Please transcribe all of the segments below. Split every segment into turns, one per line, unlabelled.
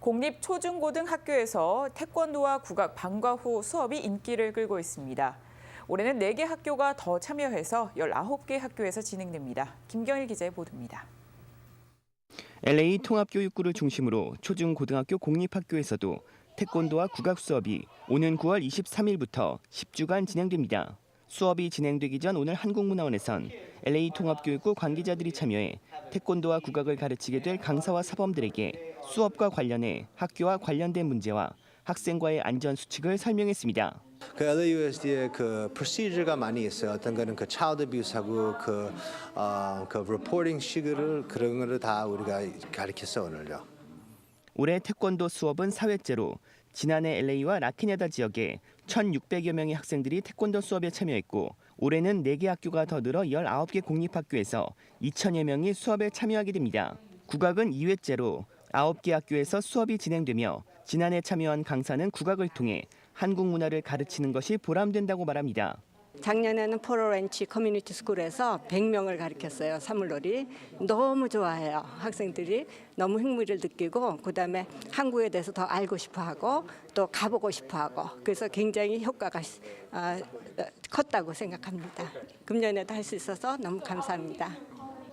공립 초중고등 학교에서 태권도와 국악 방과 후 수업이 인기를 끌고 있습니다. 올해는 4개 학교가 더 참여해서 19개 학교에서 진행됩니다. 김경일 기자의 보도입니다.
LA 통합교육구를 중심으로 초중 고등학교 공립학교에서도 태권도와 국악 수업이 오는 9월 23일부터 10주간 진행됩니다. 수업이 진행되기 전 오늘 한국문화원에선 LA 통합교육구 관계자들이 참여해 태권도와 국악을 가르치게 될 강사와 사범들에게 수업과 관련해 학교와 관련된 문제와 학생과의 안전 수칙을 설명했습니다.
그 LAUSD의 그 프로시저가 많이 있어요. 어떤 거는 그 차일드 뷰스하고 그, 어, 그 리포팅 시그를 그런 거를 다 우리가 가르쳤어 오늘요.
올해 태권도 수업은 4회째로 지난해 LA와 라키네다 지역에 1,600여 명의 학생들이 태권도 수업에 참여했고 올해는 4개 학교가 더 늘어 19개 공립학교에서 2천여 명이 수업에 참여하게 됩니다. 국악은 2회째로 9개 학교에서 수업이 진행되며 지난해 참여한 강사는 국악을 통해 한국 문화를 가르치는 것이 보람된다고 말합니다.
작년에는 포로렌치 커뮤니티 스쿨에서 100명을 가르쳤어요. 사물놀이. 너무 좋아해요. 학생들이 너무 흥미를 느끼고 그다음에 한국에 대해서 더 알고 싶어 하고 또 가보고 싶어 하고 그래서 굉장히 효과가 아, 컸다고 생각합니다. 금년에도 할 수 있어서 너무 감사합니다.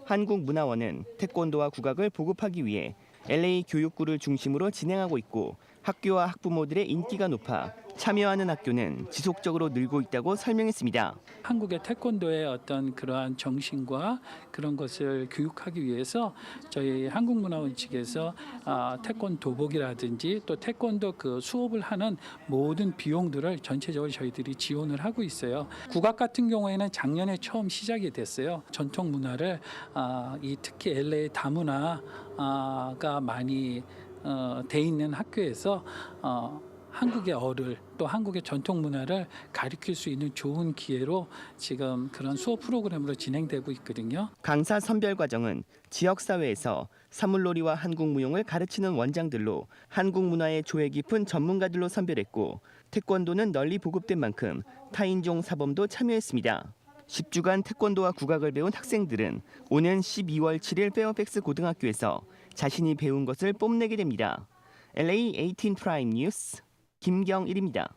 한국문화원은 태권도와 국악을 보급하기 위해 LA 교육구를 중심으로 진행하고 있고 학교와 학부모들의 인기가 높아 참여하는 학교는 지속적으로 늘고 있다고 설명했습니다.
한국의 태권도의 어떤 그러한 정신과 그런 것을 교육하기 위해서 저희 한국문화원 측에서 아, 태권 도복이라든지 또 태권도 그 수업을 하는 모든 비용들을 전체적으로 저희들이 지원을 하고 있어요. 국악 같은 경우에는 작년에 처음 시작이 됐어요. 전통 문화를 아, 이 특히 LA 다문화가 많이 어, 돼 있는 학교에서 어, 한국의 어를 또 한국의 전통 문화를 가르칠 수 있는 좋은 기회로 지금 그런 수업 프로그램으로 진행되고 있거든요.
강사 선별 과정은 지역 사회에서 사물놀이와 한국 무용을 가르치는 원장들로 한국 문화에 조예 깊은 전문가들로 선별했고 태권도는 널리 보급된 만큼 타인종 사범도 참여했습니다. 10주간 태권도와 국악을 배운 학생들은 오는 12월 7일 페어팩스 고등학교에서 자신이 배운 것을 뽐내게 됩니다. LA 18 프라임 뉴스 김경일입니다.